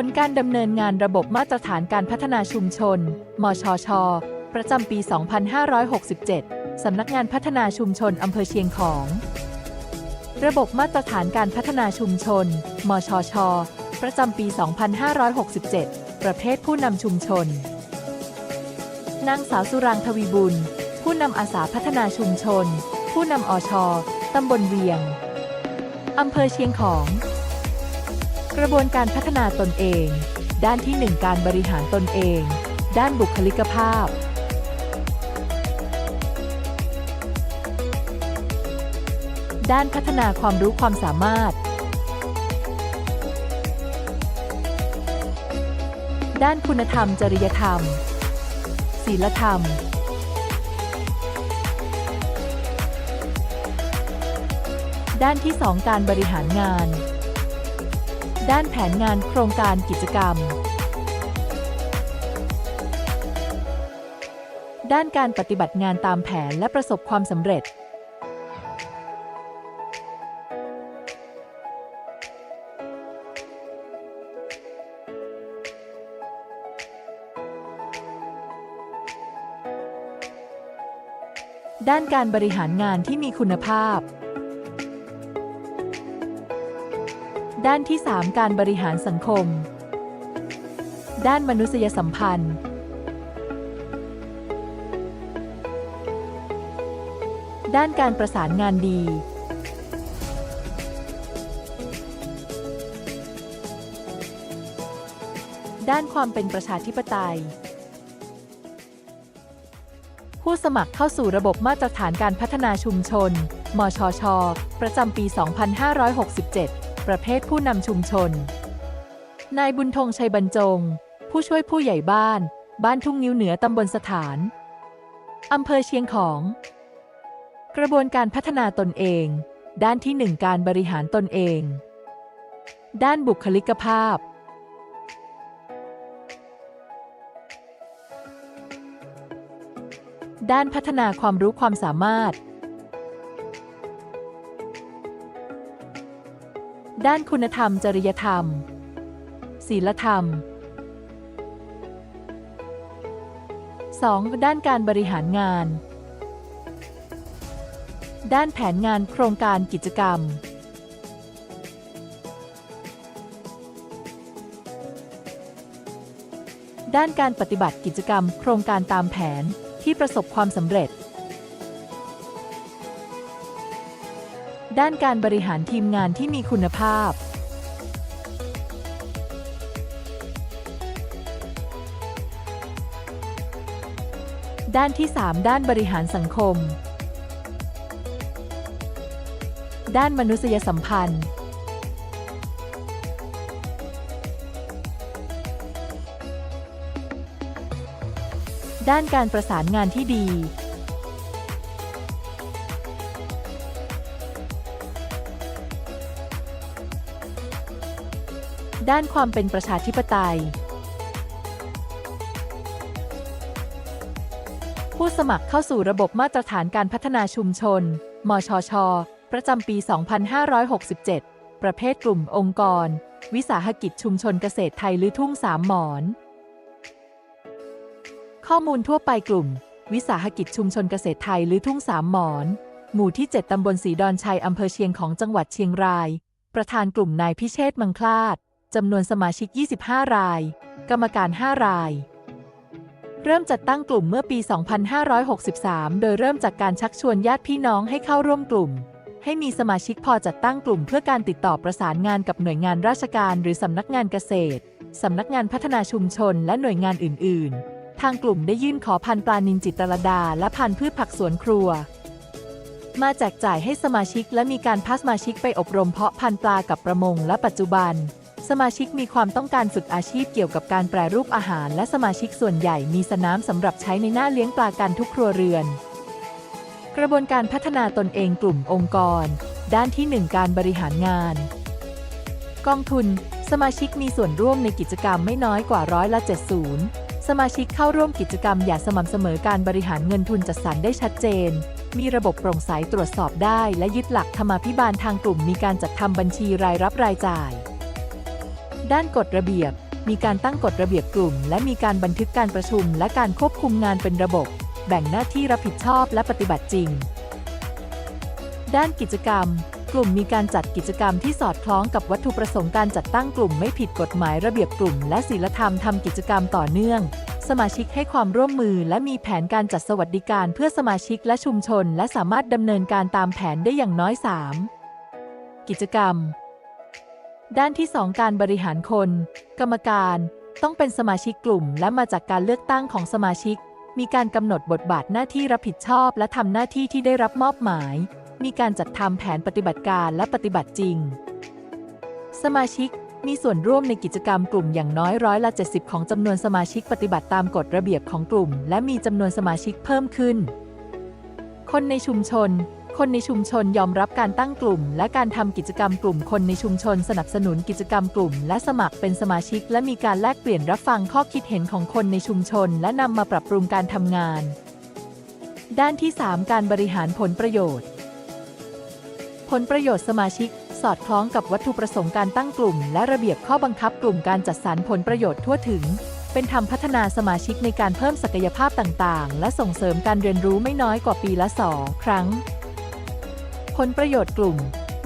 ผลการดำเนินงานระบบมาตรฐานการพัฒนาชุมชน มชช ประจำปี 2567 สำนักงานพัฒนาชุมชนอำเภอเชียงของ ระบบมาตรฐานการพัฒนาชุมชน มชช ประจำปี 2567 ประเภทผู้นำชุมชน นางสาวสุรางทวีบุญ ผู้นำอาสาพัฒนาชุมชน ผู้นำอช ตำบลเวียง อำเภอเชียงของ กระบวนการพัฒนาตนเอง ด้านที่ 1 การบริหารตนเอง ด้านบุคลิกภาพ ด้านพัฒนาความรู้ความสามารถ ด้านคุณธรรม จริยธรรม ศีลธรรม ด้านที่ 2 การบริหารงาน ด้านแผนงานโครงการกิจกรรม ด้านการปฏิบัติงานตามแผนและประสบความสำเร็จ ด้านการบริหารงานที่มีคุณภาพ ด้านที่ 3 การบริหารสังคม ด้านมนุษยสัมพันธ์ ด้านการประสานงานดี ด้านความเป็นประชาธิปไตย ผู้สมัครเข้าสู่ระบบมาตรฐานการพัฒนาชุมชน มชช ประจำปี 2567 ประเภทผู้นำชุมชน นายบุญธงชัยบรรจง ผู้ช่วยผู้ใหญ่บ้าน บ้านทุ่งนิ้วเหนือตำบลสถานอำเภอเชียงของ กระบวนการพัฒนาตนเอง ด้านที่ 1 การบริหารตนเอง ด้านบุคลิกภาพ ด้านพัฒนาความรู้ความสามารถ ด้านคุณธรรมจริยธรรม ศีลธรรม 2. ด้านการบริหารงาน ด้านแผนงานโครงการกิจกรรม ด้านการปฏิบัติกิจกรรมโครงการตามแผนที่ประสบความสำเร็จ ด้านการบริหารทีมงานที่มีคุณภาพ ด้านที่ 3 ด้านบริหารสังคม ด้านมนุษยสัมพันธ์ ด้านการประสานงานที่ดี ด้านความเป็นประชาธิปไตย ผู้สมัครเข้าสู่ระบบมาตรฐานการพัฒนาชุมชน มชช ประจำปี 2567 ประเภทกลุ่มองค์กร วิสาหกิจชุมชนเกษตรไทยหรือทุ่งสามหมอน ข้อมูลทั่วไปกลุ่ม วิสาหกิจชุมชนเกษตรไทยหรือทุ่งสามหมอน หมู่ที่ 7 ตำบลสีดอนชัยอำเภอเชียงของจังหวัดเชียงรายประธานกลุ่มนายพิเชษฐ์มังคลาด จำนวนสมาชิก 25 ราย กรรมการ 5 ราย เริ่มจัดตั้งกลุ่มเมื่อปี 2563 โดยเริ่มจากการชักชวนญาติพี่น้องให้เข้าร่วมกลุ่ม ให้มีสมาชิกพอจัดตั้งกลุ่มเพื่อการติดต่อประสานงานกับหน่วยงานราชการหรือสำนักงานเกษตร สำนักงานพัฒนาชุมชนและหน่วยงานอื่น ๆ ทางกลุ่มได้ยื่นขอพันธุ์ปลานินจิตรดา และพันธุ์พืชผักสวนครัวมาแจกจ่ายให้สมาชิกและมีการพาสมาชิกไปอบรมเพาะพันธุ์ปลากับประมงและปัจจุบัน สมาชิกมีความต้องการฝึกอาชีพเกี่ยวกับการแปรรูปอาหาร และสมาชิกส่วนใหญ่มีสนามสำหรับใช้ในหน้าเลี้ยงปลากันทุกครัวเรือน กระบวนการพัฒนาตนเองกลุ่มองค์กร ด้านที่ 1 การบริหารงาน กองทุน สมาชิกมีส่วนร่วมในกิจกรรมไม่น้อยกว่าร้อยละ 70 สมาชิกเข้าร่วมกิจกรรมอย่าสม่ำเสมอการบริหารเงินทุนจัดสรรได้ชัดเจนมีระบบโปร่งใสตรวจสอบได้ และยึดหลักธรรมาภิบาลทางกลุ่มมีการจัดทำบัญชีรายรับรายจ่าย ด้านกฎระเบียบ มีการตั้งกฎระเบียบกลุ่ม และมีการบันทึกการประชุม และการควบคุมงานเป็นระบบ แบ่งหน้าที่รับผิดชอบและปฏิบัติจริง ด้านกิจกรรม กลุ่มมีการจัดกิจกรรมที่สอดคล้องกับวัตถุประสงค์การจัดตั้งกลุ่มไม่ผิดกฎหมายระเบียบกลุ่ม และศีลธรรมทำกิจกรรมต่อเนื่อง สมาชิกให้ความร่วมมือ และมีแผนการจัดสวัสดิการเพื่อสมาชิกและชุมชน และสามารถดำเนินการตามแผนได้อย่างน้อย 3 กิจกรรม ด้านที่ 2 การบริหารคน กรรมการต้องเป็นสมาชิกกลุ่ม และมาจากการเลือกตั้งของสมาชิก มีการกำหนดบทบาทหน้าที่รับผิดชอบ และทำหน้าที่ที่ได้รับมอบหมาย มีการจัดทำแผนปฏิบัติการและปฏิบัติจริง สมาชิกมีส่วนร่วมในกิจกรรมกลุ่มอย่างน้อยร้อยละ 70 ของจำนวนสมาชิกปฏิบัติตามกฎระเบียบของกลุ่ม และมีจำนวนสมาชิกเพิ่มขึ้น คนในชุมชน คนในชุมชนยอมรับการตั้งกลุ่ม และการทำกิจกรรมกลุ่มคนในชุมชนสนับสนุนกิจกรรมกลุ่ม และสมัครเป็นสมาชิก และมีการแลกเปลี่ยนรับฟังข้อคิดเห็นของคนในชุมชน และนำมาปรับปรุงการทำงาน ด้านที่ 3 การบริหารผลประโยชน์ ผลประโยชน์สมาชิก สอดคล้องกับวัตถุประสงค์การตั้งกลุ่ม และระเบียบข้อบังคับกลุ่มการจัดสรรผลประโยชน์ทั่วถึงเป็นธรรมพัฒนาสมาชิกในการเพิ่มศักยภาพต่าง ๆ และส่งเสริมการเรียนรู้ไม่น้อยกว่าปีละสองครั้ง ผลประโยชน์กลุ่ม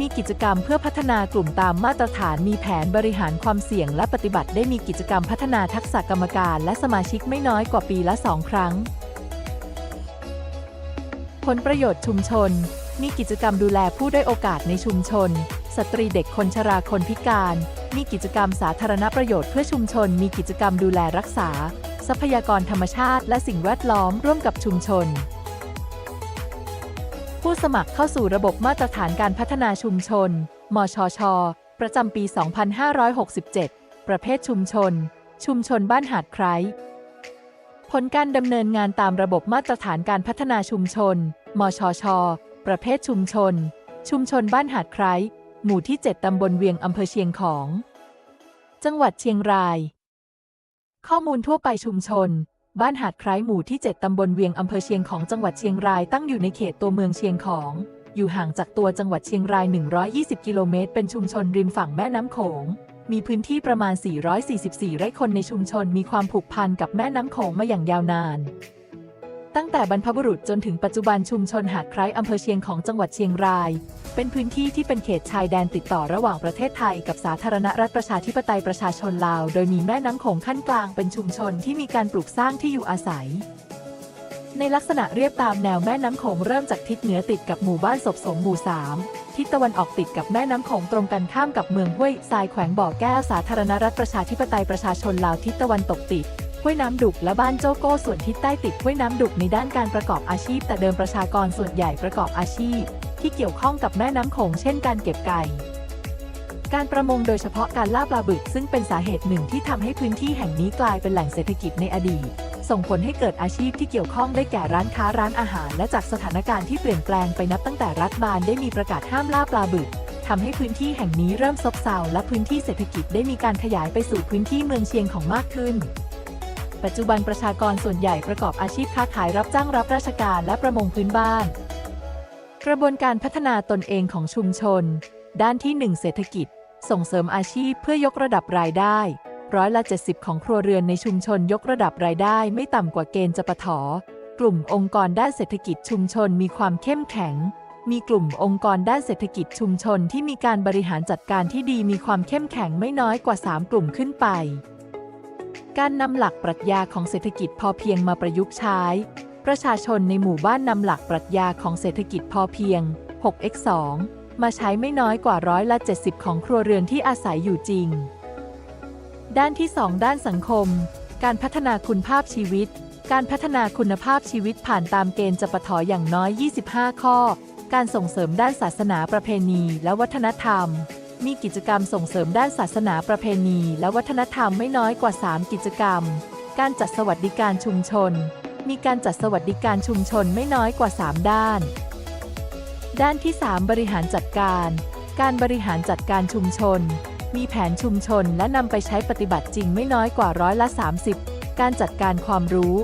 มีกิจกรรมเพื่อพัฒนากลุ่มตามมาตรฐานมีแผนบริหารความเสี่ยงและปฏิบัติได้มีกิจกรรมพัฒนาทักษะกรรมการและสมาชิกไม่น้อยกว่าปีละสองครั้ง ผลประโยชน์ชุมชน มีกิจกรรมดูแลผู้ด้อยโอกาสในชุมชน สตรีเด็กคนชราคนพิการ มีกิจกรรมสาธารณประโยชน์เพื่อชุมชน มีกิจกรรมดูแลรักษา ทรัพยากรธรรมชาติ และสิ่งแวดล้อมร่วมกับชุมชน ผู้สมัครเข้าสู่ระบบมาตรฐานการพัฒนาชุมชน มชช ประจำปี 2567 ประเภทชุมชน ชุมชนบ้านหาดไคร้ผลการดำเนินงานตามระบบมาตรฐานการพัฒนาชุมชน มชช ประเภทชุมชน ชุมชนบ้านหาดไคร้หมู่ที่ 7 ตำบลเวียงอำเภอเชียงของ จังหวัดเชียงราย ข้อมูลทั่วไปชุมชน บ้านหาดไคร้หมู่ที่ 7 ตำบลเวียงอำเภอเชียงของจังหวัดเชียงรายตั้งอยู่ในเขตตัวเมืองเชียงของ อยู่ห่างจากตัวจังหวัดเชียงราย 120 กิโลเมตร เป็นชุมชนริมฝั่งแม่น้ำโขง มีพื้นที่ประมาณ 444 ไร่คนในชุมชนมีความผูกพันกับแม่น้ำโขงมาอย่างยาวนาน ตั้งแต่บรรพบุรุษจนถึงปัจจุบันชุมชนหาดไคร้อำเภอเชียงของจังหวัดเชียงราย เป็นพื้นที่ที่เป็นเขตชายแดนติดต่อระหว่างประเทศไทยกับสาธารณรัฐประชาธิปไตยประชาชนลาว โดยมีแม่น้ำโขงขั้นกลางเป็นชุมชนที่มีการปลูกสร้างที่อยู่อาศัย ในลักษณะเรียบตามแนวแม่น้ำโขงเริ่มจากทิศเหนือติดกับหมู่บ้านศพสมหมู่3ทิศตะวันออกติดกับแม่น้ำโขงตรงกันข้ามกับเมืองห้วยทรายแขวงบ่อแก้วสาธารณรัฐประชาธิปไตยประชาชนลาวทิศตะวันตกติด ห้วยน้ำดุกและบ้านโจโก้ส่วนทิศใต้ติดห้วยน้ำดุกในด้านการประกอบอาชีพ แต่เดิมประชากรส่วนใหญ่ประกอบอาชีพ ที่เกี่ยวข้องกับแม่น้ำโขงเช่นการเก็บไก่การประมงโดยเฉพาะการล่าปลาบึกซึ่งเป็นสาเหตุหนึ่งที่ทำให้พื้นที่แห่งนี้กลายเป็นแหล่งเศรษฐกิจในอดีต ส่งผลให้เกิดอาชีพที่เกี่ยวข้องได้แก่ร้านค้าร้านอาหาร และจากสถานการณ์ที่เปลี่ยนแปลงไปนับตั้งแต่รัฐบาลได้มีประกาศห้ามล่าปลาบึกทำให้พื้นที่แห่งนี้เริ่มซบเซาและพื้นที่เศรษฐกิจได้มีการขยายไปสู่พื้นที่เมืองเชียงของมากขึ้น ปัจจุบันประชากรส่วนใหญ่ประกอบอาชีพค้าขายรับจ้างรับราชการและประมงพื้นบ้าน กระบวนการพัฒนาตนเองของชุมชน ด้านที่ 1 เศรษฐกิจ ส่งเสริมอาชีพเพื่อยกระดับรายได้ร้อยละ 70 ของครัวเรือนในชุมชนยกระดับรายได้ไม่ต่ำกว่าเกณฑ์จปทกลุ่มองค์กรด้านเศรษฐกิจชุมชนมีความเข้มแข็ง มีกลุ่มองค์กรด้านเศรษฐกิจชุมชนที่มีการบริหารจัดการที่ดีมีความเข้มแข็งไม่น้อยกว่า 3 กลุ่มขึ้นไป การนำหลักปรัชญาของเศรษฐกิจพอเพียงมาประยุกต์ใช้ ประชาชนในหมู่บ้านนำหลักปรัชญาของเศรษฐกิจพอเพียง 6x2 มาใช้ไม่น้อยกว่าร้อยละ70 ของครัวเรือนที่อาศัยอยู่จริง ด้านที่ 2 ด้านสังคม การพัฒนาคุณภาพชีวิต การพัฒนาคุณภาพชีวิตผ่านตามเกณฑ์จปทอย่างน้อย 25 ข้อ การส่งเสริมด้านศาสนาประเพณีและวัฒนธรรม มีกิจกรรมส่งเสริมด้านศาสนาประเพณี และวัฒนธรรมไม่น้อยกว่า 3 กิจกรรม การจัดสวัสดิการชุมชน มีการจัดสวัสดิการชุมชนไม่น้อยกว่า 3 ด้าน ด้านที่ 3 บริหารจัดการ การบริหารจัดการชุมชน มีแผนชุมชนและนำไปใช้ปฏิบัติจริงไม่น้อยกว่าร้อยละ 30 การจัดการความรู้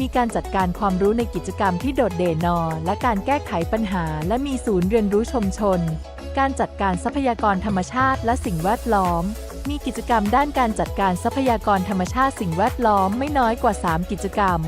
มีการจัดการความรู้ในกิจกรรมที่โดดเด่นนอ และการแก้ไขปัญหา และมีศูนย์เรียนรู้ชุมชน การจัดการทรัพยากรธรรมชาติและสิ่งแวดล้อม มีกิจกรรมด้านการจัดการทรัพยากรธรรมชาติสิ่งแวดล้อมไม่น้อยกว่า 3 กิจกรรม